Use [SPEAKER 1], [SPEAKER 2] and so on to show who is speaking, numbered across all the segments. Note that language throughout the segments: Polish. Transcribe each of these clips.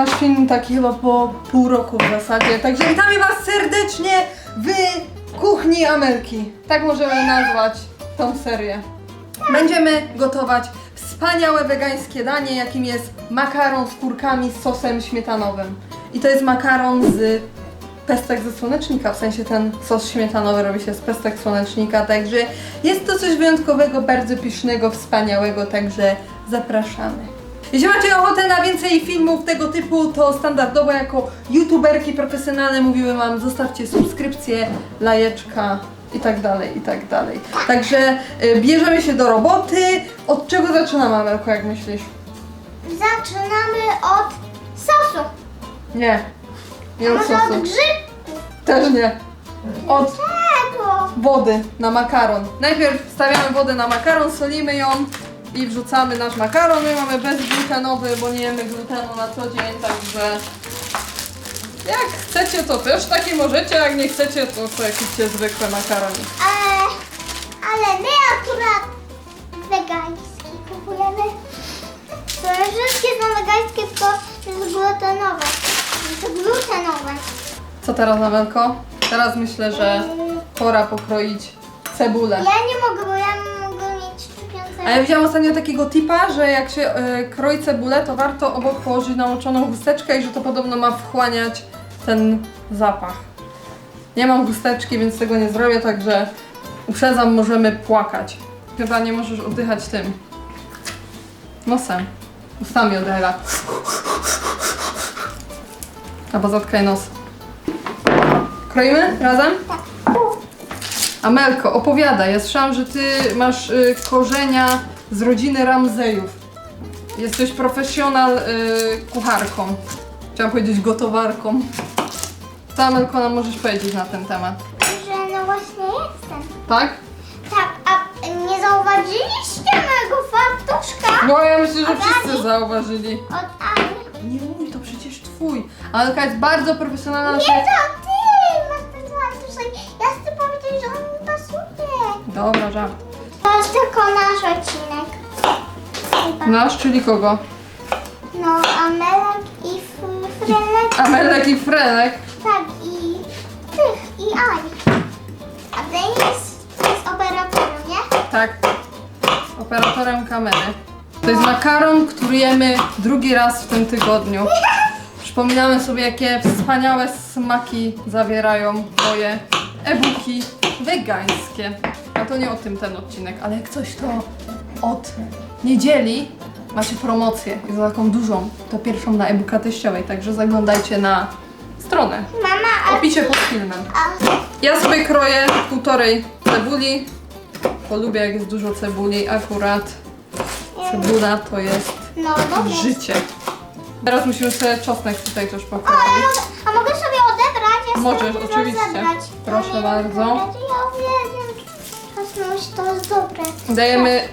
[SPEAKER 1] nasz film taki chyba po pół roku w zasadzie. Także witamy Was serdecznie w kuchni Amelki. Tak możemy nazwać tą serię. Będziemy gotować wspaniałe wegańskie danie, jakim jest makaron z kurkami z sosem śmietanowym. I to jest makaron z pestek ze słonecznika, w sensie ten sos śmietanowy robi się z pestek słonecznika, także jest to coś wyjątkowego, bardzo pysznego, wspaniałego, także zapraszamy. Jeśli macie ochotę na więcej filmów tego typu, to standardowo jako youtuberki profesjonalne mówimy wam, zostawcie subskrypcję, lajeczka i tak dalej, i tak dalej. Także y, bierzemy się do roboty. Od czego zaczynamy, Amelko, jak myślisz?
[SPEAKER 2] Zaczynamy od sosu.
[SPEAKER 1] Nie. Nie
[SPEAKER 2] A
[SPEAKER 1] od
[SPEAKER 2] może
[SPEAKER 1] sosu.
[SPEAKER 2] od grzybów?
[SPEAKER 1] Też nie. Od
[SPEAKER 2] Czego?
[SPEAKER 1] wody na makaron. Najpierw stawiamy wodę na makaron, solimy ją i wrzucamy nasz makaron. My mamy bezglutenowy, bo nie jemy glutenu na co dzień, także jak chcecie to też takie możecie, jak nie chcecie to sobie kupcie zwykłe makarony.
[SPEAKER 2] Ale, ale my akurat wegański kupujemy. To wszystkie są wegańskie, tylko jest glutenowe. Jest glutenowe.
[SPEAKER 1] Co teraz Amelko? Teraz myślę, że pora pokroić cebulę.
[SPEAKER 2] Ja nie mogę, bo ja.
[SPEAKER 1] A ja widziałam ostatnio takiego tipa, że jak się e, kroi cebulę, to warto obok położyć namoczoną chusteczkę i że to podobno ma wchłaniać ten zapach. Nie mam chusteczki, więc tego nie zrobię, także uprzedzam, możemy płakać. Chyba nie możesz oddychać tym. Nosem. Ustami oddychaj. Albo zatkaj nos. Kroimy razem?
[SPEAKER 2] Tak.
[SPEAKER 1] Amelko, opowiadaj. Ja słyszałam, że ty masz y, korzenia z rodziny Ramzejów. Jesteś profesjonal y, kucharką. Chciałam powiedzieć gotowarką. Co Amelko nam możesz powiedzieć na ten temat?
[SPEAKER 2] Że no właśnie jestem.
[SPEAKER 1] Tak?
[SPEAKER 2] Tak, a nie zauważyliście mojego fartuszka
[SPEAKER 1] No ja myślę, że wszyscy zauważyli.
[SPEAKER 2] od Ani?
[SPEAKER 1] Nie mój, to przecież twój. Amelka jest bardzo profesjonalna.
[SPEAKER 2] Nie, to
[SPEAKER 1] Dobra, żart.
[SPEAKER 2] To jest tylko nasz odcinek.
[SPEAKER 1] Nasz, czyli kogo?
[SPEAKER 2] No, Amelek i F- Frenek,
[SPEAKER 1] Amelek i Frenek.
[SPEAKER 2] tak, i tych, i Ani. A Denis jest operatorem, nie?
[SPEAKER 1] Tak. Operatorem kamery. To jest makaron, który jemy drugi raz w tym tygodniu. Przypominamy sobie, jakie wspaniałe smaki zawierają moje e-booki wegańskie. A to nie o tym ten odcinek, ale jak coś to od niedzieli macie promocję i za taką dużą, to pierwszą na e-booka teściowej, także zaglądajcie na stronę
[SPEAKER 2] Mama, a...
[SPEAKER 1] opisie pod filmem.
[SPEAKER 2] a
[SPEAKER 1] Ja sobie kroję półtorej cebuli, bo lubię jak jest dużo cebuli, akurat cebula to jest
[SPEAKER 2] no,
[SPEAKER 1] życie. Teraz musimy sobie czosnek tutaj też
[SPEAKER 2] ja
[SPEAKER 1] pokroić.
[SPEAKER 2] mogę, a mogę sobie odebrać? Ja
[SPEAKER 1] Możesz, oczywiście. Proszę bardzo.
[SPEAKER 2] Czosnąć, to jest.
[SPEAKER 1] Dajemy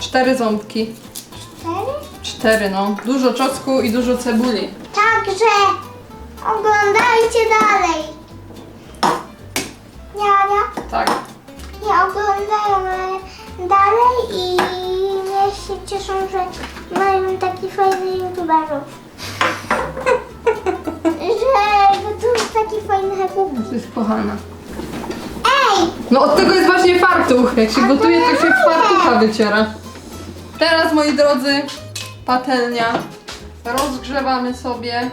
[SPEAKER 1] cztery ząbki.
[SPEAKER 2] Cztery?
[SPEAKER 1] Cztery, no. Dużo czosnku i dużo cebuli.
[SPEAKER 2] Także oglądajcie dalej. Niania,
[SPEAKER 1] Tak.
[SPEAKER 2] nie oglądają e, dalej i niech się cieszą, że mają taki fajny youtuberów. że gotują taki fajny hebuki.
[SPEAKER 1] To jest kochana. No od tego jest właśnie fartuch. Jak się
[SPEAKER 2] A
[SPEAKER 1] gotuje, to się fartucha wyciera. Teraz, moi drodzy, patelnia. Rozgrzewamy sobie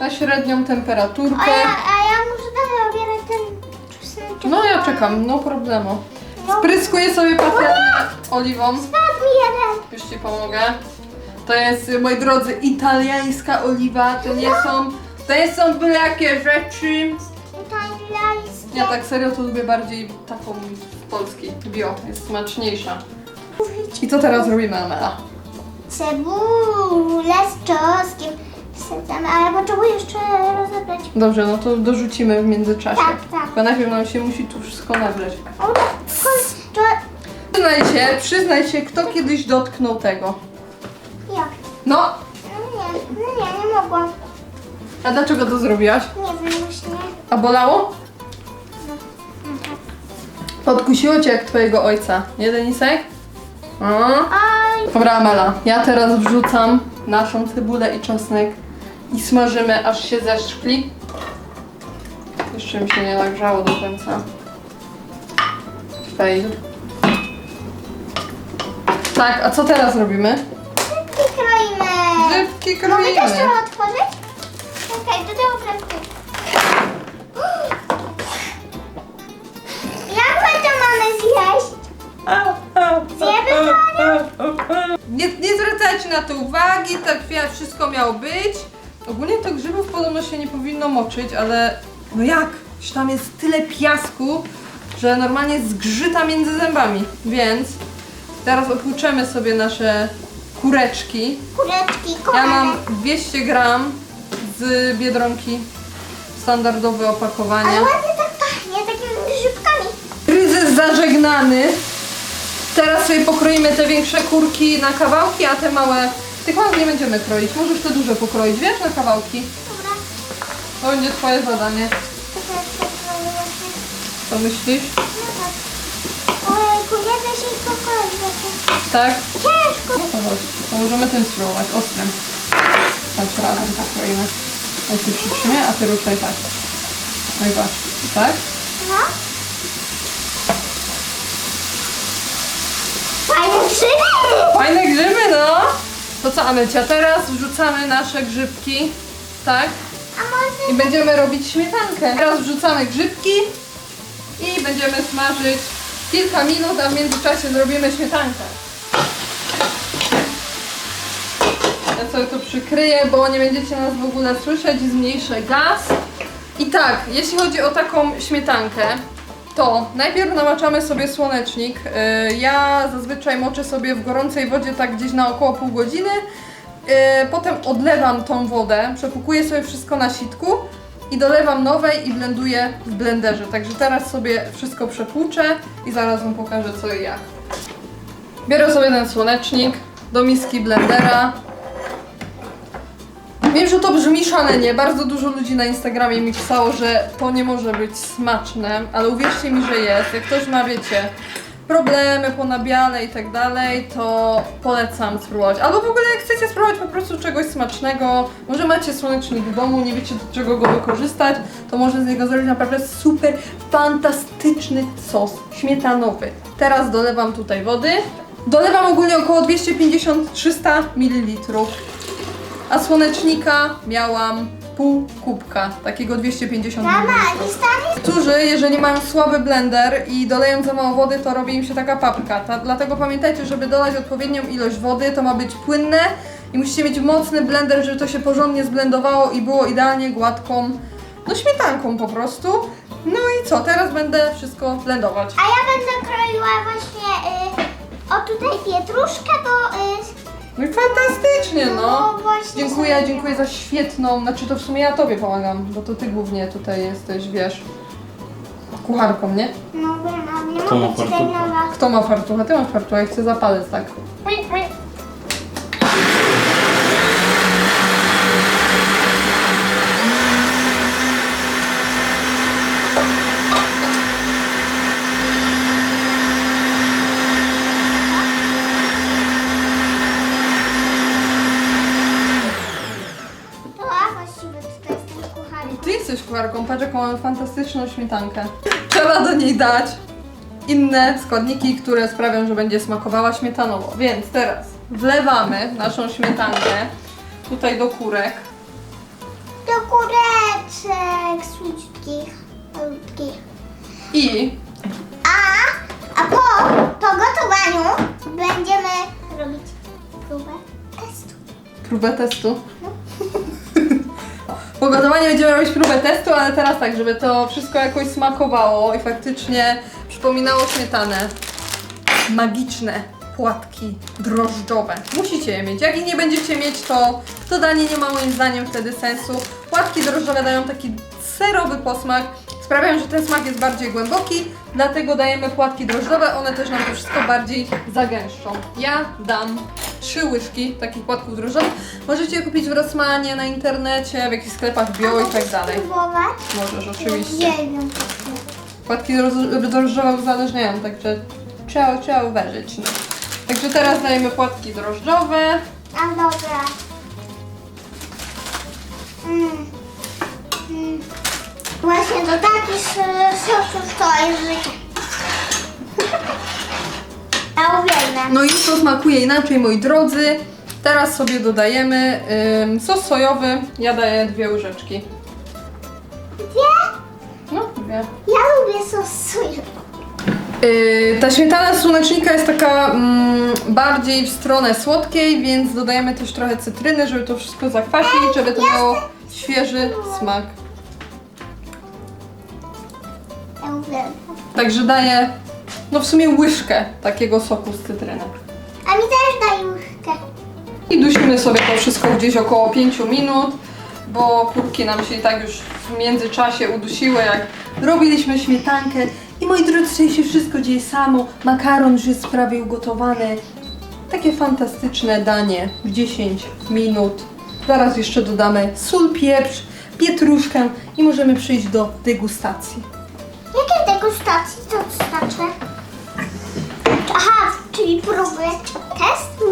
[SPEAKER 1] na średnią
[SPEAKER 2] A
[SPEAKER 1] temperaturkę.
[SPEAKER 2] ja, a ja muszę dalej obierać ten czosneczek.
[SPEAKER 1] No ja czekam, no problemu.
[SPEAKER 2] No.
[SPEAKER 1] Spryskuję sobie patelnię oliwą.
[SPEAKER 2] Spadł mi jeden.
[SPEAKER 1] Już Ci pomogę. To jest, moi drodzy, italiańska oliwa. To nie są, to nie są byle jakie rzeczy. Ja tak serio to lubię bardziej taką z Polski. Bio, jest smaczniejsza. I co teraz robimy, Amela?
[SPEAKER 2] Cebulę z czosnkiem wsadzamy, ale potrzebuję jeszcze rozebrać.
[SPEAKER 1] Dobrze, no to dorzucimy w międzyczasie.
[SPEAKER 2] Tak, tak.
[SPEAKER 1] Tylko najpierw nam się musi tu wszystko nabrać.
[SPEAKER 2] O.
[SPEAKER 1] Przyznaj się, przyznaj się, kto kiedyś dotknął tego.
[SPEAKER 2] Jak?
[SPEAKER 1] No,
[SPEAKER 2] No nie, no nie, nie mogłam.
[SPEAKER 1] a dlaczego to zrobiłaś?
[SPEAKER 2] Nie wiem właśnie.
[SPEAKER 1] A bolało? Podkusiło cię jak twojego ojca, nie Denisek? A?
[SPEAKER 2] Oj,
[SPEAKER 1] Dobra Amela, ja teraz wrzucam naszą cebulę i czosnek i smażymy aż się zeszkli. Jeszcze mi się nie nagrzało do końca. Fail. Tak, a co teraz robimy?
[SPEAKER 2] Grzybki kroimy.
[SPEAKER 1] Grzybki
[SPEAKER 2] Mogę też
[SPEAKER 1] kroimy.
[SPEAKER 2] trochę otworzyć?
[SPEAKER 1] Nie, nie zwracajcie na to uwagi, tak wie- wszystko miało być. Ogólnie to grzybów podobno się nie powinno moczyć, ale no jak? Przecież tam jest tyle piasku, że normalnie zgrzyta między zębami. Więc teraz opłuczemy sobie nasze kureczki.
[SPEAKER 2] Kureczki,
[SPEAKER 1] Ja
[SPEAKER 2] kochane.
[SPEAKER 1] mam 200 gram z Biedronki. Standardowe opakowanie.
[SPEAKER 2] Ale ładnie tak pachnie, takimi grzybkami.
[SPEAKER 1] Kryzys zażegnany. Teraz sobie pokroimy te większe kurki na kawałki, a te małe... Tych małych nie będziemy kroić. Możesz te duże pokroić, wiesz, na kawałki.
[SPEAKER 2] Dobra.
[SPEAKER 1] To będzie twoje zadanie. Co myślisz?
[SPEAKER 2] No tak. Ojejku, da się ich właśnie.
[SPEAKER 1] Tak?
[SPEAKER 2] Ciężko.
[SPEAKER 1] No to chodź. To możemy tym spróbować, ostrym. Chodź razem tak kroimy. Ja ci przytrzymie, a ty ruszaj tak. No i patrz. Tak?
[SPEAKER 2] No. Fajne grzyby!
[SPEAKER 1] Fajne grzyby, no! To co, Amelcia, teraz wrzucamy nasze grzybki, tak?
[SPEAKER 2] A może...
[SPEAKER 1] I będziemy robić śmietankę. Teraz wrzucamy grzybki i będziemy smażyć kilka minut, a w międzyczasie zrobimy śmietankę. Ja sobie to przykryję, bo nie będziecie nas w ogóle słyszeć, zmniejszę gaz. I tak, jeśli chodzi o taką śmietankę, to najpierw namaczamy sobie słonecznik. Yy, Ja zazwyczaj moczę sobie w gorącej wodzie tak gdzieś na około pół godziny. Yy, Potem odlewam tą wodę, przepukuję sobie wszystko na sitku i dolewam nowej i blenduję w blenderze. Także teraz sobie wszystko przepłuczę i zaraz Wam pokażę co i jak. Biorę sobie ten słonecznik do miski blendera. Wiem, że to brzmi szalenie. Bardzo dużo ludzi na Instagramie mi pisało, że to nie może być smaczne, ale uwierzcie mi, że jest. Jak ktoś ma, wiecie, problemy po nabiale i tak dalej, to polecam spróbować. Albo w ogóle jak chcecie spróbować po prostu czegoś smacznego, może macie słonecznik w domu, nie wiecie do czego go wykorzystać, to może z niego zrobić naprawdę super fantastyczny sos śmietanowy. Teraz dolewam tutaj wody. Dolewam ogólnie około 250-300 ml. A słonecznika miałam pół kubka, takiego 250
[SPEAKER 2] Mama,
[SPEAKER 1] ml.
[SPEAKER 2] nie stanie?
[SPEAKER 1] Niektórzy, jeżeli mają słaby blender i doleją za mało wody, to robi im się taka papka. Ta, dlatego pamiętajcie, żeby dolać odpowiednią ilość wody, to ma być płynne i musicie mieć mocny blender, żeby to się porządnie zblendowało i było idealnie gładką, no śmietanką po prostu. No i co, teraz będę wszystko blendować.
[SPEAKER 2] A ja będę kroiła właśnie y, o tutaj pietruszkę, bo y,
[SPEAKER 1] No i fantastycznie, no.
[SPEAKER 2] No, właśnie
[SPEAKER 1] Dziękuję,
[SPEAKER 2] sobie.
[SPEAKER 1] dziękuję za świetną, znaczy to w sumie ja tobie pomagam, bo to ty głównie tutaj jesteś, wiesz, kucharką, nie?
[SPEAKER 2] no wiem, nie
[SPEAKER 3] Kto ma
[SPEAKER 2] mogę ci
[SPEAKER 3] fartucha?
[SPEAKER 1] Kto ma fartucha? Ty masz fartucha, ja chcę zapalec, tak
[SPEAKER 2] a właściwie tutaj jestem kucharką.
[SPEAKER 1] Ty jesteś patrz jaką fantastyczną śmietankę. Trzeba do niej dać inne składniki, które sprawią, że będzie smakowała śmietanowo. Więc teraz wlewamy naszą śmietankę tutaj do kurek.
[SPEAKER 2] Do kureczek słodkich, malutkich.
[SPEAKER 1] I
[SPEAKER 2] A, a po, po gotowaniu będziemy robić próbę testu.
[SPEAKER 1] próbę testu. Po gotowaniu będziemy robić próbę testu, ale teraz tak, żeby to wszystko jakoś smakowało i faktycznie przypominało śmietanę. Magiczne płatki drożdżowe. Musicie je mieć. Jak ich nie będziecie mieć, to to danie nie ma moim zdaniem wtedy sensu. Płatki drożdżowe dają taki serowy posmak, sprawiają, że ten smak jest bardziej głęboki, dlatego dajemy płatki drożdżowe, one też nam to wszystko bardziej zagęszczą. Ja dam trzy łyżki takich płatków drożdżowych. Możecie je kupić w Rosmanie, na internecie, w jakichś sklepach bio i tak dalej.
[SPEAKER 2] Spróbować?
[SPEAKER 1] Możesz, oczywiście.
[SPEAKER 2] Jedną.
[SPEAKER 1] Płatki droż- drożdżowe uzależniają, także trzeba, trzeba uważać. No. Także teraz dajemy płatki drożdżowe.
[SPEAKER 2] A dobra. Mm. Mm to taki s- sos to jest życie. Ja uwielbiam.
[SPEAKER 1] No już to smakuje inaczej, moi drodzy. Teraz sobie dodajemy ym, sos sojowy. Ja daję dwie łyżeczki.
[SPEAKER 2] Dwie?
[SPEAKER 1] No, dwie.
[SPEAKER 2] Ja lubię sos sojowy.
[SPEAKER 1] Yy, ta śmietana z słonecznika jest taka mm, bardziej w stronę słodkiej, więc dodajemy też trochę cytryny, żeby to wszystko zakwasić, żeby to miało świeży smak. Także daję, no w sumie łyżkę takiego soku z cytryny.
[SPEAKER 2] A mi też daj łyżkę.
[SPEAKER 1] I dusimy sobie to wszystko gdzieś około 5 minut, bo kurki nam się i tak już w międzyczasie udusiły, jak robiliśmy śmietankę. I moi drodzy, tutaj się wszystko dzieje samo. Makaron już jest prawie ugotowany. Takie fantastyczne danie w 10 minut. Zaraz jeszcze dodamy sól, pieprz, pietruszkę i możemy przejść do degustacji.
[SPEAKER 2] Jakie degustacji to znaczy? Aha, czyli próby. Test?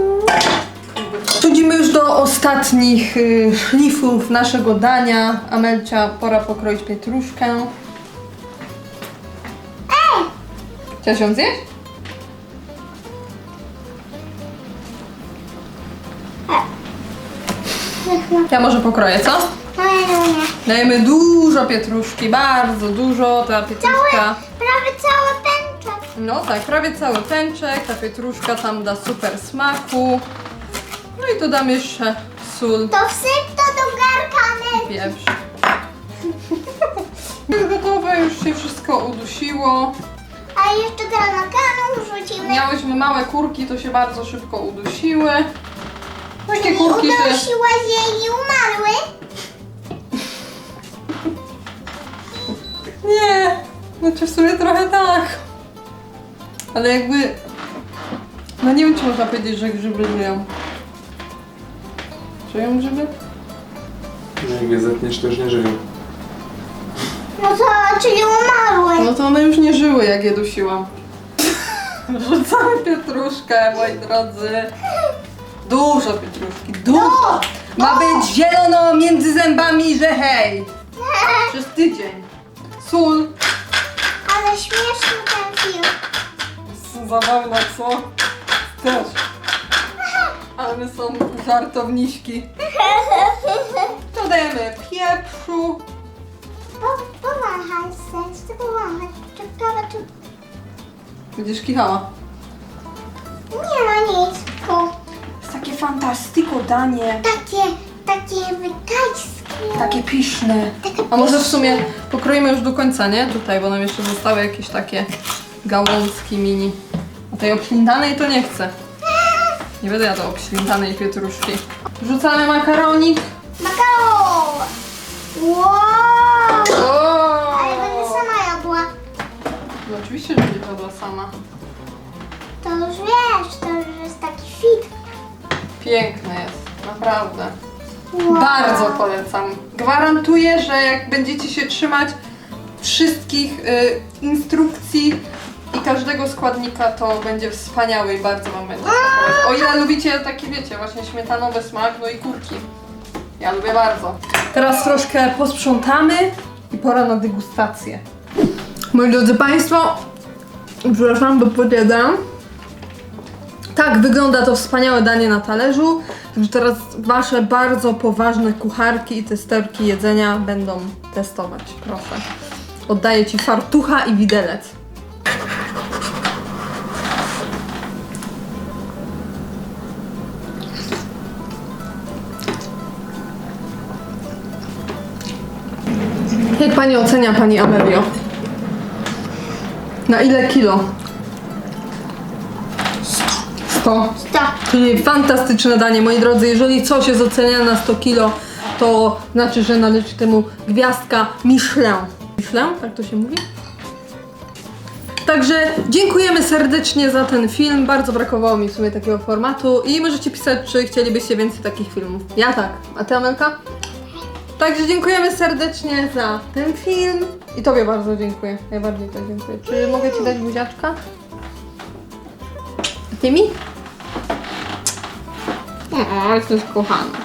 [SPEAKER 1] Przechodzimy już do ostatnich y, szlifów naszego dania. Amelcia, pora pokroić pietruszkę.
[SPEAKER 2] Ej!
[SPEAKER 1] Chciałaś ją zjeść? Ja może pokroję, co?
[SPEAKER 2] No.
[SPEAKER 1] Dajemy dużo pietruszki, bardzo dużo. Ta pietruszka,
[SPEAKER 2] Prawie cały pęczek.
[SPEAKER 1] no tak, prawie cały pęczek. Ta pietruszka tam da super smaku. No i dodam jeszcze sól,
[SPEAKER 2] To wsyp to do garka, Nel.
[SPEAKER 1] pieprz. Już gotowe, już się wszystko udusiło.
[SPEAKER 2] A jeszcze teraz makaron wrzucimy.
[SPEAKER 1] Miałyśmy małe kurki, to się bardzo szybko udusiły. Takie
[SPEAKER 2] I
[SPEAKER 1] kurki się...
[SPEAKER 2] udosiła się i umarły.
[SPEAKER 1] Znaczy w sumie trochę tak. Ale jakby... No nie wiem, czy można powiedzieć, że grzyby żyją. Żyją grzyby?
[SPEAKER 3] No jak je zetniesz, to już nie żyją.
[SPEAKER 2] No to, czyli umarły.
[SPEAKER 1] No to one już nie żyły, jak je dusiłam. Rzucamy pietruszkę, moi drodzy. Dużo pietruszki, dużo. Ma być zielono między zębami, że hej. Przez tydzień. Sól.
[SPEAKER 2] Ale śmieszny ten film.
[SPEAKER 1] Zabawne, co? Też. Ale my są żartowniczki. Dodajemy pieprzu.
[SPEAKER 2] Po- Powąchaj. Czekaj, tu...
[SPEAKER 1] Będziesz kichała.
[SPEAKER 2] Nie ma nic.
[SPEAKER 1] Jest takie fantastyko danie.
[SPEAKER 2] Takie, takie wykajskie.
[SPEAKER 1] Takie pyszne. A może w sumie pokroimy już do końca, nie? Tutaj, bo nam jeszcze zostały jakieś takie gałązki mini. A tej obślintanej to nie chcę. Nie będę jadła obślintanej pietruszki. Wrzucamy makaronik.
[SPEAKER 2] Makaron! Wow! Ale będę
[SPEAKER 1] O!
[SPEAKER 2] sama jadła.
[SPEAKER 1] No oczywiście, że będzie jadła sama.
[SPEAKER 2] To już wiesz, to już jest taki fit.
[SPEAKER 1] Piękne jest, naprawdę. Bardzo polecam. Gwarantuję, że jak będziecie się trzymać wszystkich y, instrukcji i każdego składnika, to będzie wspaniały i bardzo Wam będzie. O ile lubicie taki, wiecie, właśnie śmietanowy smak, no i kurki. Ja lubię bardzo. Teraz troszkę posprzątamy i pora na degustację. Moi drodzy Państwo, przepraszam, bo podjadam. Tak, wygląda to wspaniałe danie na talerzu. Także teraz wasze bardzo poważne kucharki i testerki jedzenia będą testować. Proszę. Oddaję ci fartucha i widelec. Jak pani ocenia, pani Amelio? Na ile kilo? 100.
[SPEAKER 2] Stop.
[SPEAKER 1] Czyli fantastyczne danie, moi drodzy. Jeżeli coś jest oceniane na 100 kilo, to znaczy, że należy temu gwiazdka Michelin. Michelin? Tak to się mówi? Także dziękujemy serdecznie za ten film. Bardzo brakowało mi w sumie takiego formatu i możecie pisać, czy chcielibyście więcej takich filmów. Ja tak. A ty, Amelka? Także dziękujemy serdecznie za ten film. I tobie bardzo dziękuję. Najbardziej to dziękuję. Czy mogę ci dać buziaczka? A ty mi? O, jesteś kochana.
[SPEAKER 2] I